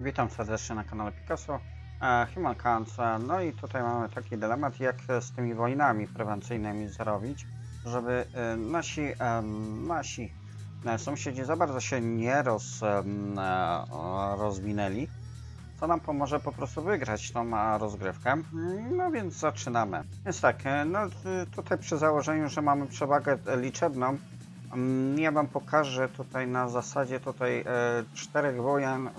Witam serdecznie na kanale Picasso. E, e, No i tutaj mamy taki dylemat, jak z tymi wojnami prewencyjnymi zrobić, żeby e, nasi, em, nasi e, sąsiedzi za bardzo się nie roz, e, rozwinęli, co nam pomoże po prostu wygrać tą e, rozgrywkę. No więc zaczynamy. Więc tak, e, no tutaj przy założeniu, że mamy przewagę e, liczebną, mm, ja Wam pokażę tutaj na zasadzie tutaj e, czterech wojen,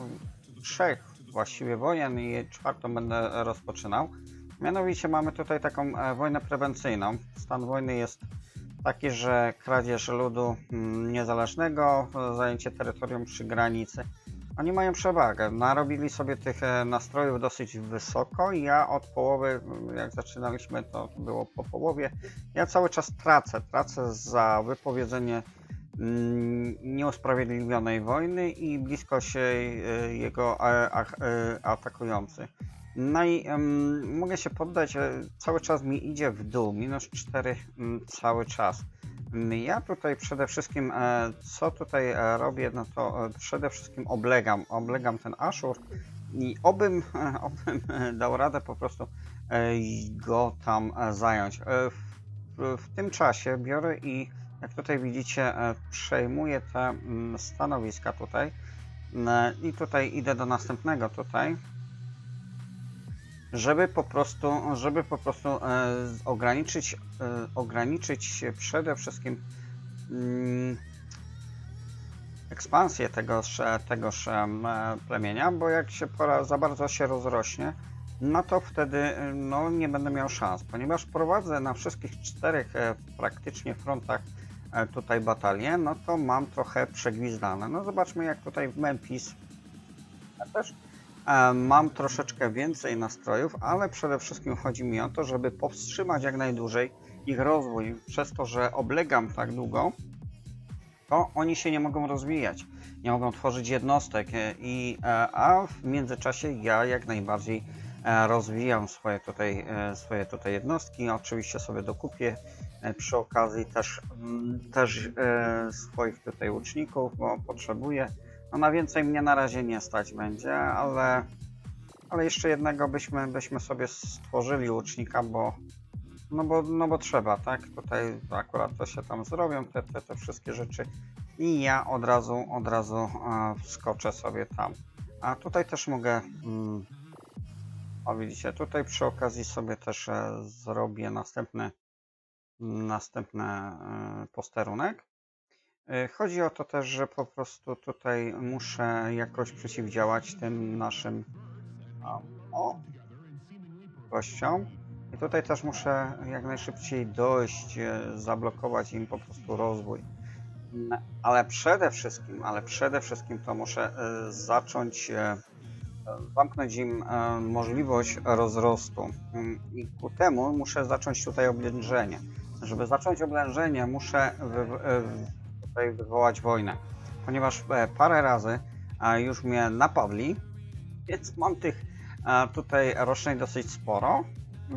trzech właściwie wojen i czwartą będę rozpoczynał. Mianowicie mamy tutaj taką e, wojnę prewencyjną. Stan wojny jest taki, że kradzież ludu mm, niezależnego, e, zajęcie terytorium przy granicy. Oni mają przewagę. Narobili sobie tych e, nastrojów dosyć wysoko ja od połowy, mm, jak zaczynaliśmy, to było po połowie, ja cały czas tracę. Tracę za wypowiedzenie nieusprawiedliwionej wojny i bliskość e, jego a, e, atakujący. No i em, mogę się poddać, e, cały czas mi idzie w dół, minus 4 mm, cały czas. Mm, Ja tutaj przede wszystkim, e, co tutaj e, robię, no to e, przede wszystkim oblegam, oblegam ten Ashur i obym, obym e, dał radę po prostu e, go tam e, zająć. E, W, w tym czasie biorę i jak tutaj widzicie, e, przejmuję te mm, stanowiska tutaj. E, i tutaj idę do następnego tutaj. Żeby po prostu, żeby po prostu e, ograniczyć, ograniczyć przede wszystkim mm, ekspansję tegoż, tegoż em, plemienia, bo jak się pora, za bardzo się rozrośnie, no to wtedy no, nie będę miał szans, ponieważ prowadzę na wszystkich czterech praktycznie frontach tutaj batalie, no to mam trochę przegwizdane. No zobaczmy jak tutaj w Memphis ja też E, Mam troszeczkę więcej nastrojów, ale przede wszystkim chodzi mi o to, żeby powstrzymać jak najdłużej ich rozwój. Przez to, że oblegam tak długo, to oni się nie mogą rozwijać, nie mogą tworzyć jednostek, e, i, e, a w międzyczasie ja jak najbardziej e, rozwijam swoje tutaj, e, swoje tutaj jednostki. Oczywiście sobie dokupię e, przy okazji też, mm, też e, swoich tutaj łuczników, bo potrzebuję. No na więcej mnie na razie nie stać będzie, ale, ale jeszcze jednego byśmy, byśmy sobie stworzyli łucznika, bo no bo, no bo trzeba, tak? Tutaj akurat to się tam zrobią, te, te, te wszystkie rzeczy i ja od razu, od razu e, wskoczę sobie tam. A tutaj też mogę, mm, o widzicie, tutaj przy okazji sobie też e, zrobię następny, następny e, posterunek. E, Chodzi o to też, że po prostu tutaj muszę jakoś przeciwdziałać tym naszym o, gościom. I tutaj też muszę jak najszybciej dojść, zablokować im po prostu rozwój. Ale przede wszystkim, ale przede wszystkim to muszę zacząć zamknąć im e, możliwość rozrostu. Mm, I ku temu muszę zacząć tutaj oblężenie. Żeby zacząć oblężenie, muszę e, tutaj wywołać wojnę, ponieważ e, parę razy już mnie napadli, więc mam tych tutaj roszczeń dosyć sporo,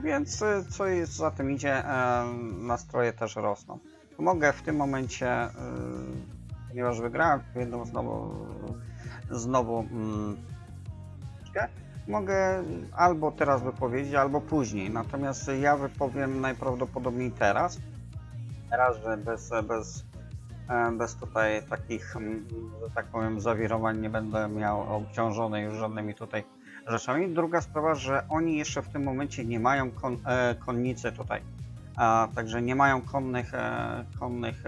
więc co jest za tym idzie, nastroje też rosną. Mogę w tym momencie, ponieważ wygrałem jedną znowu, znowu mm, mogę albo teraz wypowiedzieć, albo później. Natomiast ja wypowiem najprawdopodobniej teraz. Teraz, że bez, bez, e, bez tutaj takich, mm, że tak powiem, zawirowań nie będę miał obciążony już żadnymi tutaj rzeczami. Druga sprawa, że oni jeszcze w tym momencie nie mają kon, e, konnicy tutaj. A, także nie mają konnych, e, konnych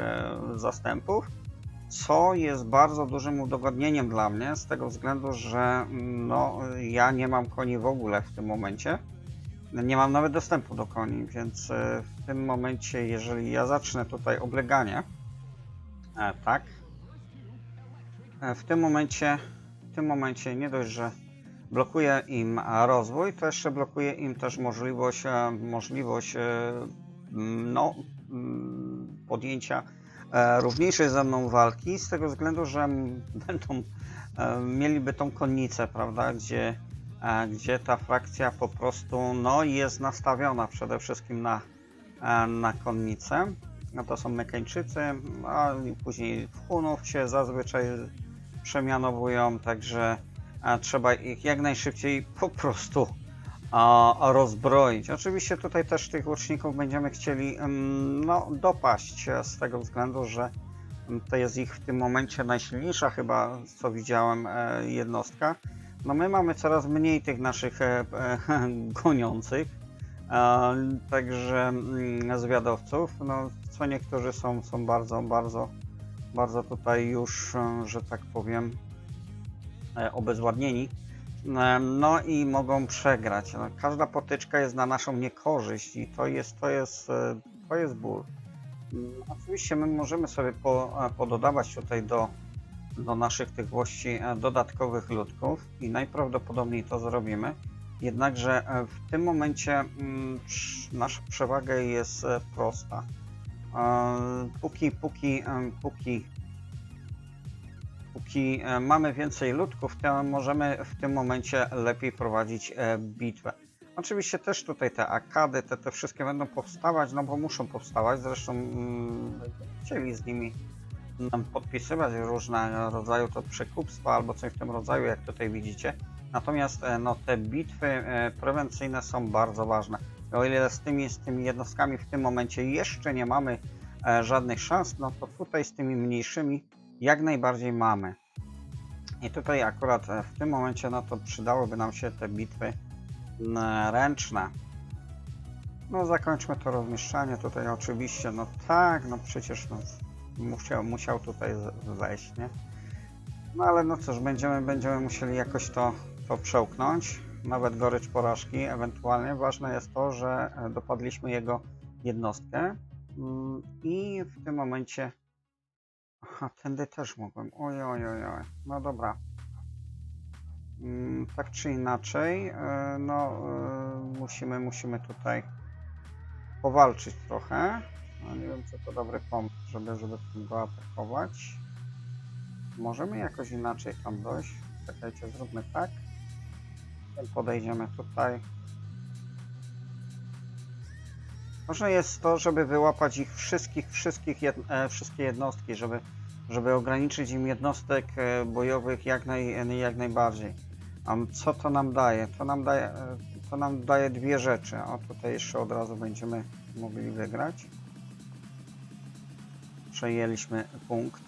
zastępów, co jest bardzo dużym udogodnieniem dla mnie, z tego względu, że no, ja nie mam koni w ogóle w tym momencie. Nie mam nawet dostępu do koni, więc e, w tym momencie, jeżeli ja zacznę tutaj obleganie, e, tak, e, w tym momencie, w tym momencie nie dość, że blokuje im rozwój, to jeszcze blokuje im też możliwość, możliwość no, podjęcia równiejszej ze mną walki, z tego względu, że będą e, mieliby tą konnicę, prawda, gdzie, e, gdzie ta frakcja po prostu no, jest nastawiona przede wszystkim na, e, na konnicę. No to są Mekańczycy, a później w Hunów się zazwyczaj przemianowują, także trzeba ich jak najszybciej po prostu a, rozbroić. Oczywiście tutaj też tych łuczników będziemy chcieli no, dopaść z tego względu, że to jest ich w tym momencie najsilniejsza chyba, co widziałem, e, jednostka. No my mamy coraz mniej tych naszych e, e, goniących, także mm, zwiadowców, no co niektórzy są, są bardzo, bardzo, bardzo tutaj już, że tak powiem, obezwładnieni. No i mogą przegrać. No, każda potyczka jest na naszą niekorzyść i to jest, to jest, e, to jest ból. Mm, Oczywiście my możemy sobie po, e, pododawać tutaj do, do naszych tych włości e, dodatkowych ludków i najprawdopodobniej to zrobimy. Jednakże w tym momencie mm, nasza przewaga jest prosta. Póki, póki, póki póki e, mamy więcej ludków, to możemy w tym momencie lepiej prowadzić e, bitwę. Oczywiście też tutaj te akady, te, te wszystkie będą powstawać, no bo muszą powstawać, zresztą mm, chcieli z nimi mm, podpisywać różne rodzaju to przekupstwa albo coś w tym rodzaju, jak tutaj widzicie. Natomiast e, no, te bitwy prewencyjne są bardzo ważne. O ile z tymi, z tymi jednostkami w tym momencie jeszcze nie mamy żadnych szans, no to tutaj z tymi mniejszymi jak najbardziej mamy. I tutaj akurat e, w tym momencie no to przydałyby nam się te bitwy m, ręczne. No zakończmy to rozmieszczanie tutaj oczywiście, no tak, no przecież no, musiał, musiał tutaj z- wejść, nie? No ale no cóż, będziemy, będziemy musieli jakoś to, to przełknąć, nawet gorycz porażki ewentualnie. Ważne jest to, że e, dopadliśmy jego jednostkę mm, i w tym momencie Aha, tędy też mogłem. Oj, oj, oj, oj. No dobra. Mm, tak czy inaczej, e, no e, musimy, musimy tutaj powalczyć trochę. No, nie wiem, czy to dobry pomysł, żeby, żeby tam doatakować. Możemy jakoś inaczej tam dojść. Czekajcie, zróbmy tak. Podejdziemy tutaj. Ważne jest to, żeby wyłapać ich wszystkich, wszystkich e, wszystkie jednostki, żeby, żeby ograniczyć im jednostek e, bojowych jak, naj, jak najbardziej. A co to nam daje? To nam daje, e, to nam daje dwie rzeczy. O, tutaj jeszcze od razu będziemy mogli wygrać. Przejęliśmy punkt.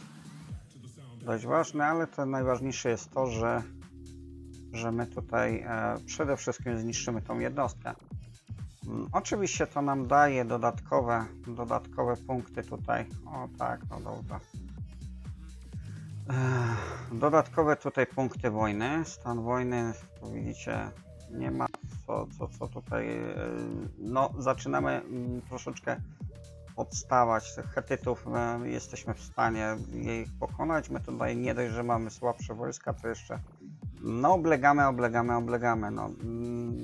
Dość ważny, ale to najważniejsze jest to, że, że my tutaj przede wszystkim zniszczymy tą jednostkę. Oczywiście to nam daje dodatkowe, dodatkowe punkty tutaj. O tak, no dobra. Dodatkowe tutaj punkty wojny. Stan wojny, widzicie, nie ma co, co, co tutaj. e, No, zaczynamy mm, troszeczkę odstawać. Tych Hetytów e, jesteśmy w stanie ich pokonać. My tutaj nie dość, że mamy słabsze wojska, to jeszcze no, oblegamy, oblegamy, oblegamy. No,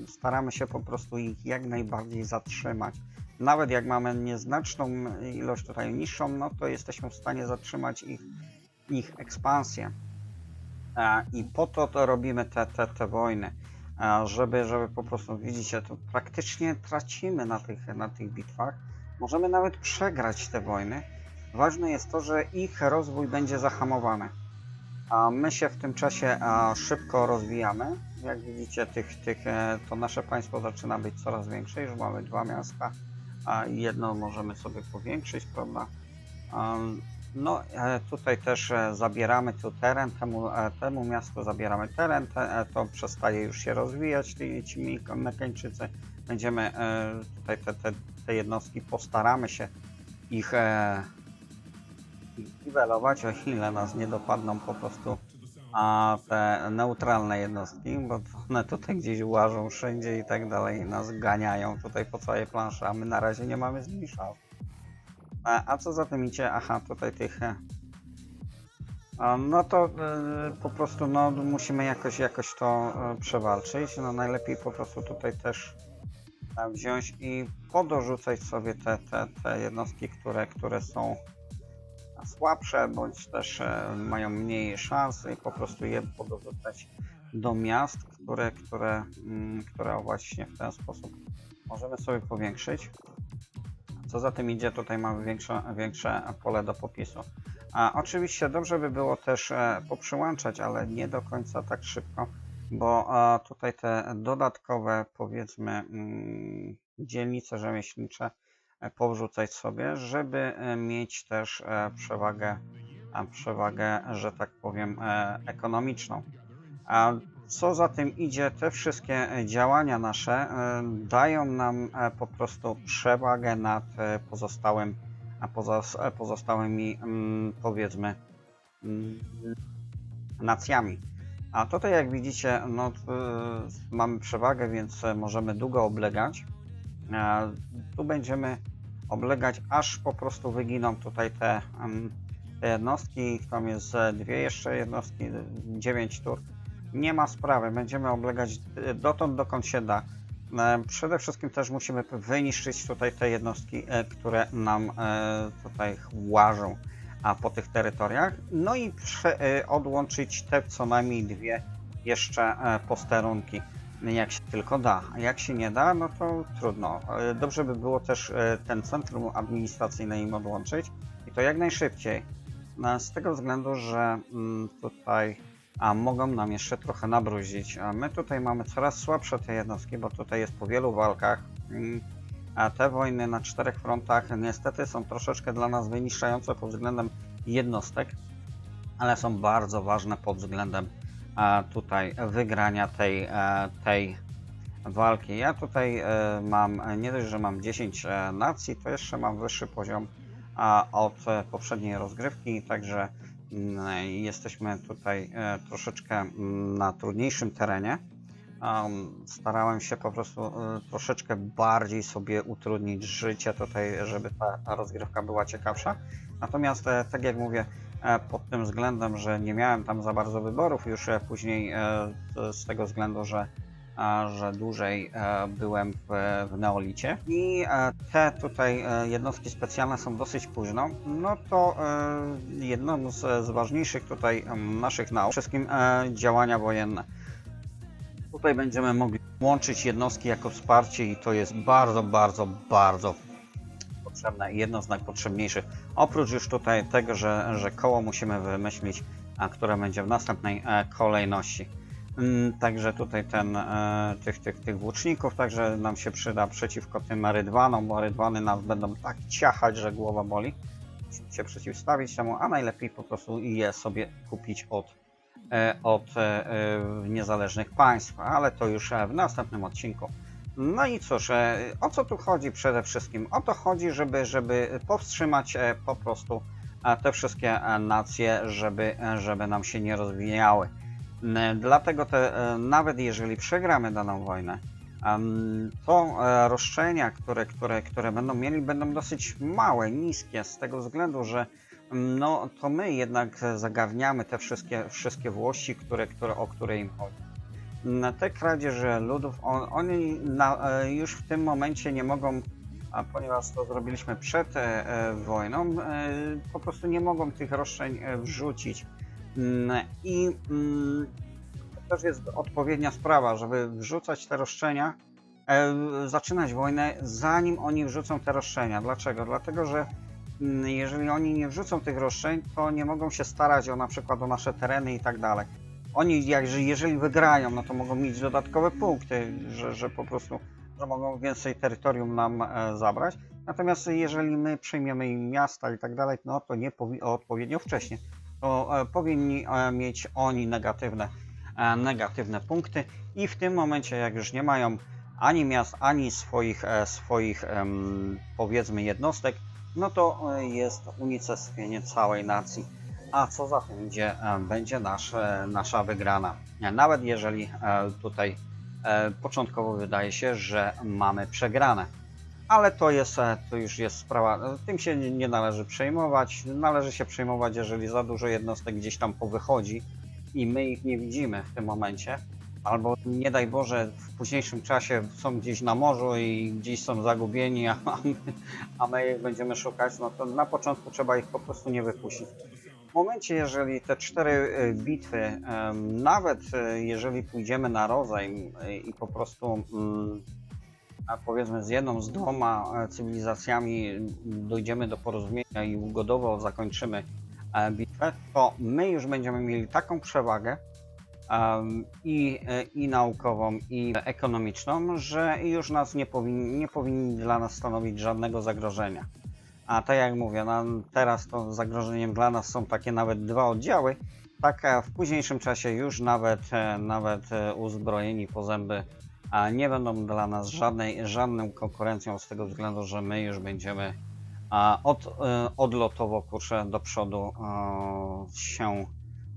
staramy się po prostu ich jak najbardziej zatrzymać. Nawet jak mamy nieznaczną ilość tutaj niższą, no to jesteśmy w stanie zatrzymać ich, ich ekspansję. I po to, to robimy te, te, te wojny, żeby, żeby po prostu, widzicie, to praktycznie tracimy na tych, na tych bitwach. Możemy nawet przegrać te wojny. Ważne jest to, że ich rozwój będzie zahamowany. A my się w tym czasie szybko rozwijamy. Jak widzicie, tych, tych, e, to nasze państwo zaczyna być coraz większe. Już mamy dwa miasta, a jedno możemy sobie powiększyć, prawda? No, e, tutaj też e, zabieramy tu teren, temu, temu miastu zabieramy teren, te, to przestaje już się rozwijać, ci, ci Mekańczycy. Będziemy tutaj te, te, te jednostki, postaramy się ich niwelować, o ile nas nie dopadną po prostu a te neutralne jednostki, bo one tutaj gdzieś łażą wszędzie i tak dalej, nas ganiają tutaj po całej planszy, a my na razie nie mamy z nimi szans. A, a co za tym idzie? Aha, tutaj tych... e, No to e, po prostu no, musimy jakoś, jakoś to e, przewalczyć. No najlepiej po prostu tutaj też wziąć i podorzucać sobie te, te, te jednostki, które, które są słabsze, bądź też e, mają mniej szans i po prostu je podorzucać do miast, które, które, mm, które właśnie w ten sposób możemy sobie powiększyć. Co za tym idzie, tutaj mamy większe, większe pole do popisu. A oczywiście dobrze by było też e, poprzyłączać, ale nie do końca tak szybko, bo e, tutaj te dodatkowe, powiedzmy, mm, dzielnice rzemieślnicze powrzucać sobie, żeby e, mieć też e, przewagę, przewagę, że tak powiem, e, ekonomiczną. A co za tym idzie, te wszystkie e, działania nasze e, dają nam e, po prostu przewagę nad e, pozostałym, e, pozostałymi, mm, powiedzmy, mm, nacjami. A tutaj, jak widzicie, no, mamy przewagę, więc e, możemy długo oblegać. E, Tu będziemy oblegać, aż po prostu wyginą tutaj te, te jednostki. Tam jest e, dwie jeszcze jednostki, 9 tur. Nie ma sprawy, będziemy oblegać e, dotąd, dokąd się da. E, Przede wszystkim też musimy wyniszczyć tutaj te jednostki, które nam tutaj łażą a po tych terytoriach. No i odłączyć te co najmniej dwie jeszcze posterunki, jak się tylko da. A jak się nie da, no to trudno. E, Dobrze by było też e, ten centrum administracyjne im odłączyć i to jak najszybciej. No, Z tego względu, że mm, tutaj a mogą nam jeszcze trochę nabruzić. A my tutaj mamy coraz słabsze te jednostki, bo tutaj jest po wielu walkach. Mm, A te wojny na czterech frontach niestety są troszeczkę dla nas wyniszczające pod względem jednostek, ale są bardzo ważne pod względem e, tutaj wygrania tej, e, tej walki. Ja tutaj e, mam, nie dość, że mam 10 e, nacji, to jeszcze mam wyższy poziom od poprzedniej rozgrywki, także mm, jesteśmy tutaj troszeczkę mm, na trudniejszym terenie. Starałem się po prostu troszeczkę bardziej sobie utrudnić życie tutaj, żeby ta rozgrywka była ciekawsza. Natomiast, tak jak mówię, pod tym względem, że nie miałem tam za bardzo wyborów już e, później e, z- tego względu, że, że dłużej e, byłem w, w Neolicie i te tutaj jednostki specjalne są dosyć późno, no to jedną z, z ważniejszych tutaj naszych nauk, wszystkim działania wojenne. Tutaj będziemy mogli łączyć jednostki jako wsparcie i to jest bardzo, bardzo, bardzo potrzebne i jedno z najpotrzebniejszych. Oprócz już tutaj tego, że, że koło musimy wymyślić, a które będzie w następnej e, kolejności. Mm, Także tutaj ten, e, tych, tych, tych włóczników także nam się przyda przeciwko tym rydwanom, bo rydwany nas będą tak ciachać, że głowa boli. Musimy się przeciwstawić temu, a najlepiej po prostu je sobie kupić od, e, od niezależnych państw, ale to już w następnym odcinku. No i cóż, e, o co tu chodzi przede wszystkim? O to chodzi, żeby, żeby powstrzymać e, po prostu e, te wszystkie nacje, żeby, żeby nam się nie rozwijały. Dlatego te, nawet jeżeli przegramy daną wojnę, to roszczenia, które, które, które będą mieli, będą dosyć małe, niskie, z tego względu, że no, to my jednak zagarniamy te wszystkie, wszystkie włości, które, które, o które im chodzi na te kradzieże ludów, on, oni na, e, już w tym momencie nie mogą, a ponieważ to zrobiliśmy przed e, e, wojną, e, po prostu nie mogą tych roszczeń e, wrzucić. Mm, I mm, to też jest odpowiednia sprawa, żeby wrzucać te roszczenia, e, zaczynać wojnę, zanim oni wrzucą te roszczenia. Dlaczego? Dlatego, że mm, jeżeli oni nie wrzucą tych roszczeń, to nie mogą się starać o na przykład o nasze tereny i tak dalej oni jak, że jeżeli wygrają, no to mogą mieć dodatkowe punkty, że, że po prostu że mogą więcej terytorium nam e, zabrać. Natomiast jeżeli my przejmiemy im miasta i tak dalej, no to nie powi- odpowiednio wcześnie, to e, powinni e, mieć oni negatywne, e, negatywne punkty i w tym momencie, jak już nie mają ani miast, ani swoich, e, swoich em, powiedzmy jednostek, no to e, jest unicestwienie całej nacji a co za tym e, będzie nasz, nasza wygrana. Nawet jeżeli e, tutaj e, początkowo wydaje się, że mamy przegrane. Ale to jest, to już jest sprawa, tym się nie należy przejmować. Należy się przejmować, jeżeli za dużo jednostek gdzieś tam powychodzi i my ich nie widzimy w tym momencie. Albo nie daj Boże, w późniejszym czasie są gdzieś na morzu i gdzieś są zagubieni, a my, a my ich będziemy szukać, no to na początku trzeba ich po prostu nie wypuścić. W momencie, jeżeli te cztery e, bitwy, nawet e, jeżeli pójdziemy na rozejm e, i po prostu mm, powiedzmy z jedną, z dwoma cywilizacjami dojdziemy do porozumienia i ugodowo zakończymy bitwę, to my już będziemy mieli taką przewagę i, i naukową, i ekonomiczną, że już nas nie powinni, nie powinni dla nas stanowić żadnego zagrożenia. A tak jak mówię, no, teraz to zagrożeniem dla nas są takie nawet dwa oddziały, tak e, w późniejszym czasie już nawet, e, nawet e, uzbrojeni po zęby nie będą dla nas żadnej, żadną konkurencją z tego względu, że my już będziemy a, od, odlotowo kurczę do przodu się,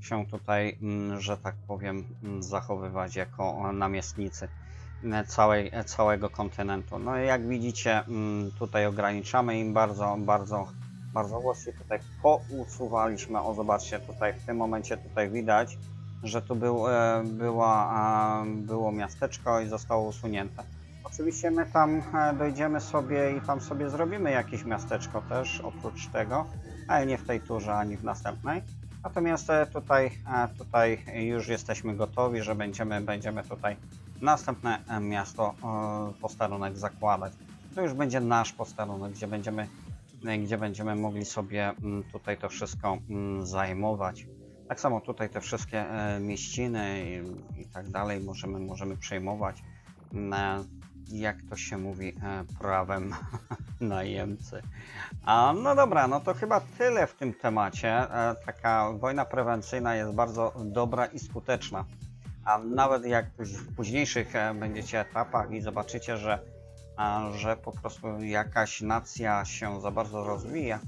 się tutaj, mm, że tak powiem, mm, zachowywać jako namiestnicy całej, e, całego kontynentu. No i jak widzicie, mm, tutaj ograniczamy im bardzo, bardzo, bardzo głosy. Tutaj pousuwaliśmy, o zobaczcie, tutaj w tym momencie tutaj widać, że tu był, e, była, było miasteczko i zostało usunięte. Oczywiście my tam e, dojdziemy sobie i tam sobie zrobimy jakieś miasteczko też oprócz tego, ale nie w tej turze ani w następnej. Natomiast e, tutaj, e, tutaj już jesteśmy gotowi, że będziemy, będziemy tutaj następne e, miasto, e, posterunek zakładać. To już będzie nasz posterunek, gdzie będziemy, e, gdzie będziemy mogli sobie mm, tutaj to wszystko mm, zajmować. Tak samo tutaj te wszystkie mieściny i, tak dalej możemy, możemy przejmować, e, jak to się mówi, prawem najemcy. A, no dobra, no to chyba tyle w tym temacie. Taka wojna prewencyjna jest bardzo dobra i skuteczna. A nawet jak w późniejszych e, będziecie etapach i zobaczycie, że, że po prostu jakaś nacja się za bardzo rozwija,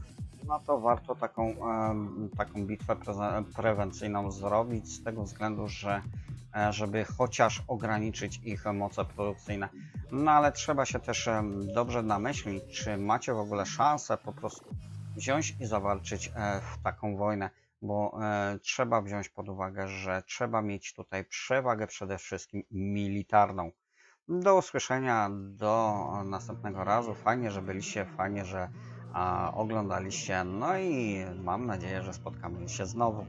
no to warto taką, em, taką bitwę prewencyjną zrobić z tego względu, że e, żeby chociaż ograniczyć ich moce produkcyjne. No ale trzeba się też dobrze namyślić, czy macie w ogóle szansę po prostu wziąć i zawalczyć e, w taką wojnę, bo e, trzeba wziąć pod uwagę, że trzeba mieć tutaj przewagę przede wszystkim militarną. Do usłyszenia, do następnego razu. Fajnie, że byliście, fajnie, że oglądaliście. No i mam nadzieję, że spotkamy się znowu.